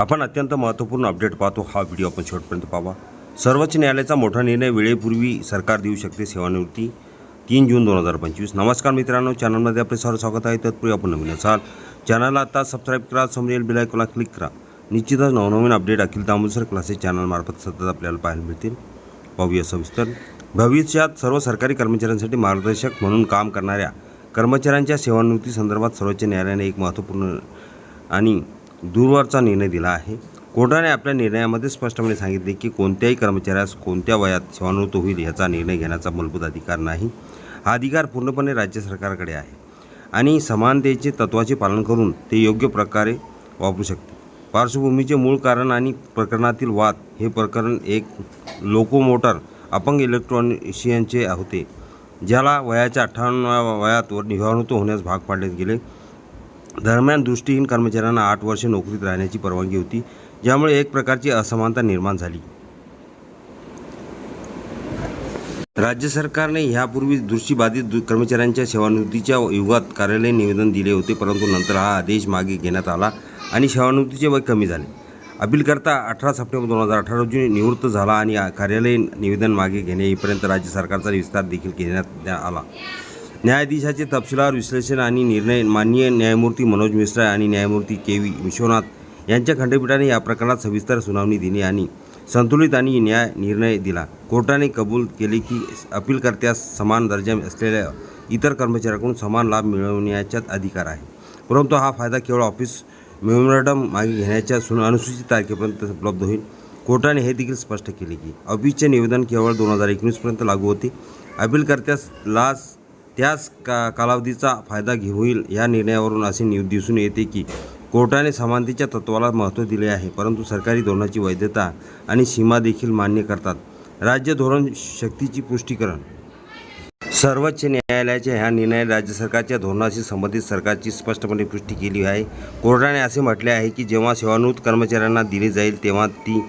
आपण अत्यंत महत्त्वपूर्ण अपडेट पाहतो. हा व्हिडिओ आपण शेवटपर्यंत पाहा सर्वोच्च न्यायालयाचा मोठा निर्णय वेळेपूर्वी सरकार देऊ शकते सेवानिवृत्ती. तीन जून दोन हजार पंचवीस. नमस्कार मित्रांनो. चॅनलमध्ये आपले सर्व स्वागत आहे. तत्पूर्वी आपण नवीन असाल चॅनलला आता सबस्क्राईब करा समजेल बेल आयकॉनला क्लिक करा. निश्चितच नवनवीन अपडेट अखिल दामोदर क्लासेस चॅनलमार्फत सतत आपल्याला पाहायला मिळतील. पाहूया सविस्तर. भविष्यात सर्व सरकारी कर्मचाऱ्यांसाठी मार्गदर्शक म्हणून काम करणाऱ्या कर्मचाऱ्यांच्या सेवानिवृत्ती संदर्भात सर्वोच्च न्यायालयाने एक महत्त्वपूर्ण आणि दूरवरचा निर्णय दिला आहे. कोर्टाने आपल्या निर्णयामध्ये स्पष्टपणे सांगितले की कोणत्याही कर्मचाऱ्यास कोणत्या वयात सेवानिवृत्त होईल याचा निर्णय घेण्याचा मूलभूत अधिकार नाही. हा अधिकार पूर्णपणे राज्य सरकारकडे आहे आणि समानतेचे तत्त्वाचे पालन करून ते योग्य प्रकारे वापरू शकते. पार्श्वभूमीचे मूळ कारण आणि प्रकरणातील वाद हे प्रकरण एक लोकोमोटर अपंग इलेक्ट्रॉनिशियनचे होते ज्याला वयाच्या अठ्ठावन्न वयात निवानूत होण्यास भाग पाडले गेले. दरम्यान दृष्टीहीन कर्मचाऱ्यांना आठ वर्षे नोकरीत राहण्याची परवानगी होती ज्यामुळे एक प्रकारची असमानता निर्माण झाली. राज्य सरकारने ह्यापूर्वी दृष्टीबाधित दु- कर्मचाऱ्यांच्या सेवानिवृत्तीच्या युगात कार्यालयीन निवेदन दिले होते परंतु नंतर हा आदेश मागे घेण्यात आला आणि सेवानिवृत्तीचे वय कमी झाले. अपीलकर्ता अठरा सप्टेंबर दोन हजार अठरा रोजी निवृत्त झाला आणि कार्यालय कार्यालयीन निवेदन मागे घेणे येईपर्यंत राज्य सरकारचा विस्तार देखील घेण्यात आला. न्यायाधीशाचे तपशीलवार विश्लेषण आणि निर्णय माननीय न्यायमूर्ती मनोज मिश्रा आणि न्यायमूर्ती के व्ही विश्वनाथ यांच्या खंडपीठाने या प्रकरणात सविस्तर सुनावणी दिली आणि संतुलित आणि न्याय निर्णय दिला. कोर्टाने कबूल केले की अपीलकर्त्यास समान दर्जा असलेल्या इतर कर्मचाऱ्यांकडून समान लाभ मिळवण्याचा अधिकार आहे. परंतु हा फायदा केवळ ऑफिस मेमोरॅडम मागे घेण्याच्या सुन अनुसूचित तारखेपर्यंत उपलब्ध होईल. कोर्टाने हे देखील स्पष्ट केले की ऑफिसचे निवेदन केवळ दोन हजार एकवीसपर्यंत लागू होते. अपीलकर्त्यास लाच त्याच का कालावधीचा फायदा घेऊईल या निर्णयावरून असे नि दिसून येते की कोर्टाने समानतेच्या तत्त्वाला महत्त्व दिले आहे परंतु सरकारी धोरणाची वैधता आणि सीमा देखील मान्य करतात. राज्य धोरण शक्तीची पुष्टीकरण. सर्वोच्च न्यायालयाच्या ह्या निर्णयाने राज्य सरकारच्या धोरणाशी संबंधित सरकारची स्पष्टपणे पुष्टी केली आहे. कोर्टाने असे म्हटले आहे की जेव्हा सेवानिवृत्त कर्मचाऱ्यांना दिली जाईल तेव्हा ती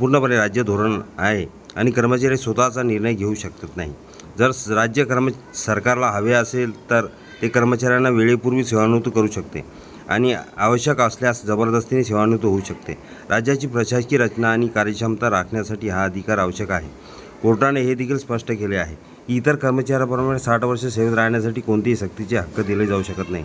पूर्णपणे राज्य धोरण आहे आणि कर्मचारी स्वतःचा निर्णय घेऊ शकत नाही. जर राज्य कर्म सरकारला हवे असेल तर ते कर्मचाऱ्यांना वेळेपूर्वी सेवानिवृत्त करू शकते आणि आवश्यक असल्यास जबरदस्तीने सेवानिवृत्त होऊ शकते. राज्याची प्रशासकीय रचना आणि कार्यक्षमता राखण्यासाठी हा अधिकार आवश्यक आहे. कोर्टाने हे देखील स्पष्ट केले आहे. की इतर कर्मचाऱ्याप्रमाणे साठ वर्ष सेवेत राहण्यासाठी कोणतेही सक्तीचे हक्क दिले जाऊ शकत नाही.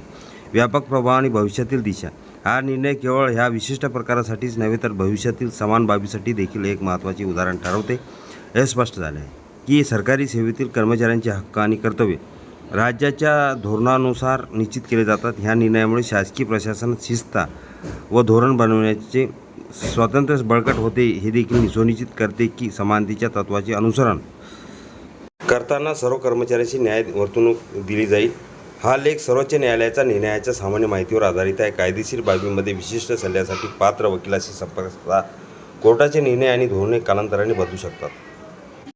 व्यापक प्रभाव आणि भविष्यातील दिशा. हा निर्णय केवळ ह्या विशिष्ट प्रकारासाठीच नव्हे तर भविष्यातील समान बाबीसाठी देखील एक महत्त्वाचे उदाहरण ठरवते. हे स्पष्ट झाले आहे. की सरकारी सेवेतील कर्मचाऱ्यांचे हक्क आणि कर्तव्य राज्याच्या धोरणानुसार निश्चित केले जातात. ह्या निर्णयामुळे शासकीय प्रशासनात शिस्ता व धोरण बनवण्याचे स्वातंत्र्य बळकट होते. हे देखील सुनिश्चित करते की समानतेच्या तत्त्वाचे अनुसरण करताना सर्व कर्मचाऱ्यांची न्याय वर्तणूक दिली जाईल. हा लेख सर्वोच्च न्यायालयाच्या निर्णयाच्या सामान्य माहितीवर आधारित आहे. कायदेशीर बाबींमध्ये विशिष्ट सल्ल्यासाठी पात्र वकिलाशी संपर्क साधा. कोर्टाचे निर्णय आणि धोरणे कालांतराने बदलू शकतात.